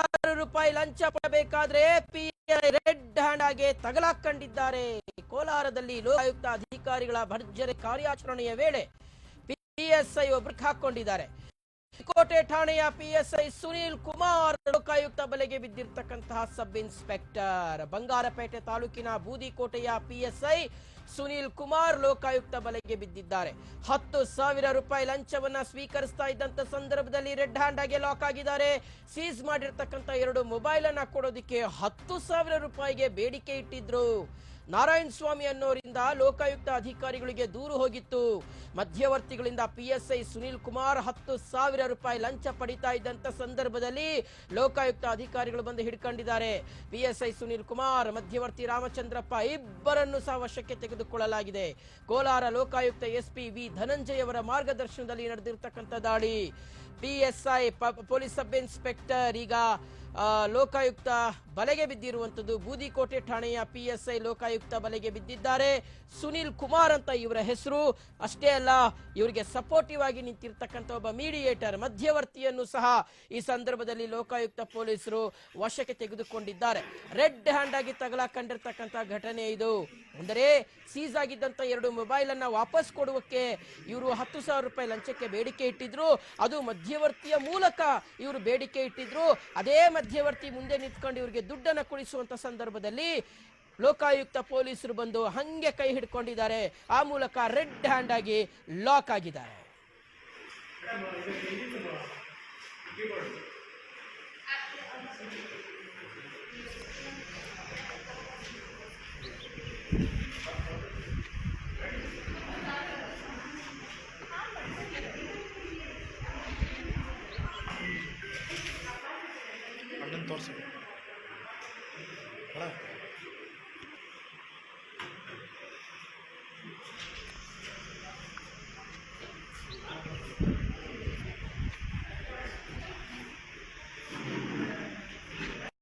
ಸಾವಿರಾರು ರೂಪಾಯಿ ಲಂಚ ಪಡಬೇಕಾದ್ರೆ ಪಿಐ ರೆಡ್ ಹ್ಯಾಂಡ್ ಆಗಿ ತಗಲಾಕೊಂಡಿದ್ದಾರೆ ಕೋಲಾರದಲ್ಲಿ ಲೋಕಾಯುಕ್ತ ಅಧಿಕಾರಿಗಳ ಭರ್ಜರಿ ಕಾರ್ಯಾಚರಣೆಯ ವೇಳೆ ಪಿಎಸ್ಐ ಒಬ್ರು ಹಾಕೊಂಡಿದ್ದಾರೆ ಕೋಟೆ ಠಾಣೆಯ ಪಿಎಸ್ಐ ಸುನೀಲ್ ಕುಮಾರ್ ಲೋಕಾಯುಕ್ತ ಬಲೆಗೆ ಬಿದ್ದಿರತಕ್ಕಂತಹ ಸಬ್ ಇನ್ಸ್ಪೆಕ್ಟರ್. ಬಂಗಾರಪೇಟೆ ತಾಲೂಕಿನ ಬೂದಿಕೋಟೆಯ P S I Sunil Kumar Lokayukta ಬಲೆಗೆ ಬಿದ್ದಿದ್ದಾರೆ. ಹತ್ತು ಸಾವಿರ ರೂಪಾಯಿ ಲಂಚವನ್ನ ಸ್ವೀಕರಿಸ್ತಾ ಇದ್ದಂತ ಸಂದರ್ಭದಲ್ಲಿ ರೆಡ್ ಹ್ಯಾಂಡ್ ಆಗಿ ಲಾಕ್ ಆಗಿದ್ದಾರೆ. ಸೀಸ್ ಮಾಡಿರ್ತಕ್ಕಂಥ ಎರಡು ಮೊಬೈಲ್ ಅನ್ನ ಕೊಡೋದಿಕ್ಕೆ ಹತ್ತು ಸಾವಿರ ರೂಪಾಯಿಗೆ ಬೇಡಿಕೆ ಇಟ್ಟಿದ್ರು. ನಾರಾಯಣ ಸ್ವಾಮಿ ಅನ್ನೋರಿಂದ ಲೋಕಾಯುಕ್ತ ಅಧಿಕಾರಿಗಳಿಗೆ ದೂರು ಹೋಗಿತ್ತು. ಮಧ್ಯವರ್ತಿಗಳಿಂದ ಪಿಎಸ್ಐ ಸುನೀಲ್ ಕುಮಾರ್ ಹತ್ತು ಸಾವಿರ ರೂಪಾಯಿ ಲಂಚ ಪಡಿತಾ ಇದ್ದಂತ ಸಂದರ್ಭದಲ್ಲಿ ಲೋಕಾಯುಕ್ತ ಅಧಿಕಾರಿಗಳು ಬಂದು ಹಿಡ್ಕೊಂಡಿದ್ದಾರೆ. ಪಿಎಸ್ಐ ಸುನೀಲ್ ಕುಮಾರ್, ಮಧ್ಯವರ್ತಿ ರಾಮಚಂದ್ರಪ್ಪ ಇಬ್ಬರನ್ನು ಸಹ ವಶಕ್ಕೆ ತೆಗೆದುಕೊಳ್ಳಲಾಗಿದೆ. Kolar Lokayukta S P V Dhananjaya ಅವರ ಮಾರ್ಗದರ್ಶನದಲ್ಲಿ ನಡೆದಿರತಕ್ಕಂಥ ದಾಳಿ. ಪಿಎಸ್ಐ ಪೊಲೀಸ್ ಸಬ್ ಇನ್ಸ್ಪೆಕ್ಟರ್ ಈಗ ಲೋಕಾಯುಕ್ತ ಬಲೆಗೆ ಬಿದ್ದಿರುವಂಥದ್ದು ಬೂದಿಕೋಟೆ ಠಾಣೆಯ ಪಿ ಎಸ್ ಐ ಲೋಕಾಯುಕ್ತ ಬಲೆಗೆ ಬಿದ್ದಿದ್ದಾರೆ. ಸುನಿಲ್ ಕುಮಾರ್ ಅಂತ ಇವರ ಹೆಸರು. ಅಷ್ಟೇ ಅಲ್ಲ, ಇವರಿಗೆ ಸಪೋರ್ಟಿವ್ ಆಗಿ ನಿಂತಿರ್ತಕ್ಕಂಥ ಒಬ್ಬ ಮೀಡಿಯೇಟರ್ ಮಧ್ಯವರ್ತಿಯನ್ನು ಸಹ ಈ ಸಂದರ್ಭದಲ್ಲಿ ಲೋಕಾಯುಕ್ತ ಪೊಲೀಸರು ವಶಕ್ಕೆ ತೆಗೆದುಕೊಂಡಿದ್ದಾರೆ. ರೆಡ್ ಹ್ಯಾಂಡ್ ಆಗಿ ತಗಲಾಕೊಂಡಿರ್ತಕ್ಕಂಥ ಘಟನೆ ಇದು. ಅಂದರೆ ಸೀಸ್ ಆಗಿದ್ದಂಥ ಎರಡು ಮೊಬೈಲ್ ಅನ್ನ ವಾಪಸ್ ಕೊಡುವಕ್ಕೆ ಇವರು ಹತ್ತು ಸಾವಿರ ರೂಪಾಯಿ ಲಂಚಕ್ಕೆ ಬೇಡಿಕೆ ಇಟ್ಟಿದ್ರು. ಅದು ಮಧ್ಯವರ್ತಿಯ ಮೂಲಕ ಇವರು ಬೇಡಿಕೆ ಇಟ್ಟಿದ್ರು. ಅದೇ ಮಧ್ಯವರ್ತಿ ಮುಂದೆ ನಿಂತ್ಕೊಂಡು ಇವರಿಗೆ ದುಡ್ಡನ್ನು ಕೊಡಿಸುವಂತ ಸಂದರ್ಭದಲ್ಲಿ ಲೋಕಾಯುಕ್ತ ಪೊಲೀಸರು ಬಂದು ಹಂಗೆ ಕೈ ಹಿಡ್ಕೊಂಡಿದ್ದಾರೆ. ಆ ಮೂಲಕ ರೆಡ್ ಹ್ಯಾಂಡ್ ಆಗಿ ಲಾಕ್ ಆಗಿದ್ದಾರೆ. ತೋರಿಸಿ ಅಣ್ಣ